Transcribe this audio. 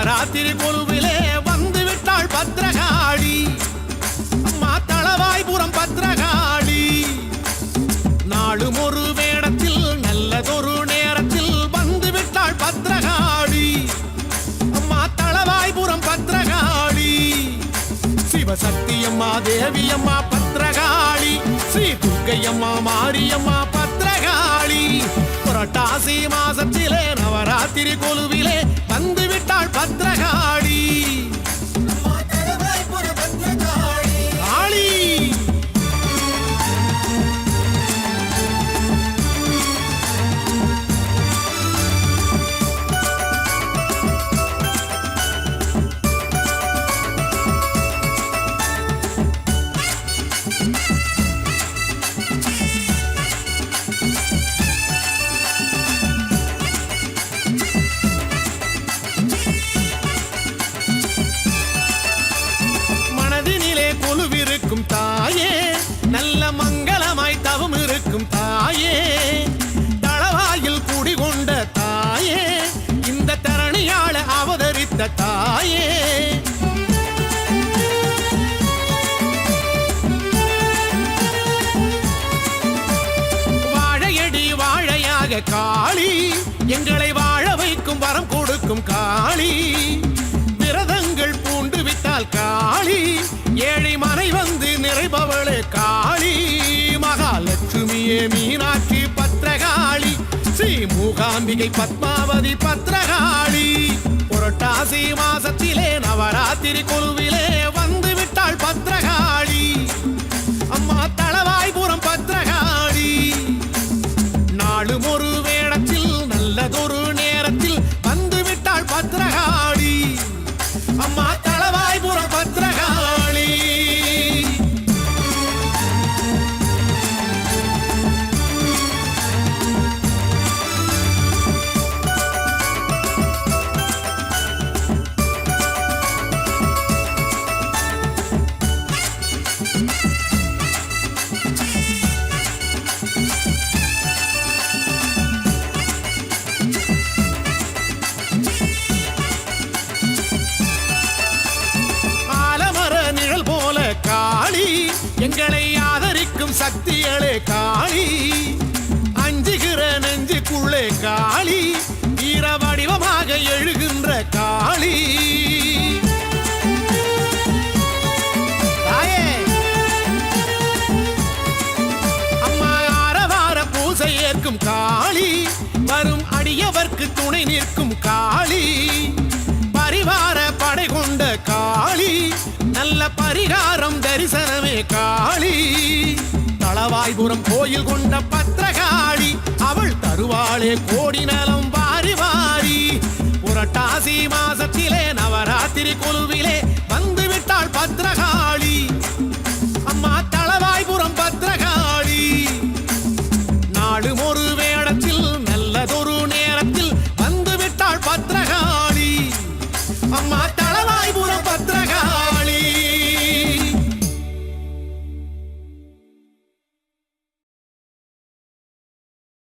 நவராத்திரி கொலுவிலே வந்து விட்டாள் பத்ரகாளி. அம்மா தளவாய்புரம் பத்ரகாளி. நாளும் ஒரு வேடத்தில் நல்லதொரு நேரத்தில் வந்து விட்டாள் பத்ரகாளி. அம்மா தளவாய்புரம் பத்ரகாளி. சிவசக்தியம்மா தேவியம்மா பத்ரகாளி. ஸ்ரீ துர்க்கையம்மா மாரியம்மா பத்ரகாளி. புரட்டாசி மாசத்திலே நவராத்திரி கொலுவிலே வந்து அவதரித்த தாயே. வாழையடி வாழையாக காளி எங்களை வாழ வைக்கும் வரம் கொடுக்கும் காளி. விரதங்கள் பூண்டு விட்டால் காளி ஏழை மனை வந்து நிறைபவளே காளி. மகாலட்சுமியே மீனாட்சி பத்திரகாளி ஸ்ரீ மூகாம்பிகை பத்மாவதி பத்திரகாளி புரட்டாசி மாசத்திலே நவராத்திரி குழுவிலே எங்களை ஆதரிக்கும் சக்திகளே காளி. அஞ்சுகிற நெஞ்சுக்குள்ளே காளி. ஈர வடிவமாக எழுகின்ற காளி. ஏற்கும் காளி. வரும் அடியவர்க்கு துணை நிற்கும் காளி. பரிவார படை கொண்ட காளி. நல்ல பரிகாரம் தரிசனமே காளி. தளவாய்புரம் கோயில் கொண்ட பத்திரகாளி. அவள் தருவாளே கோடி நலம் வாரி வாரி. புரட்டாசி மாசத்திலே நவராத்திரி குழுவிலே வந்துவிட்டாள் பத்திரகாளி. அம்மா தளவாய்புரம் பத்திரகாளி. நாடும் ஒரு வேடத்தில்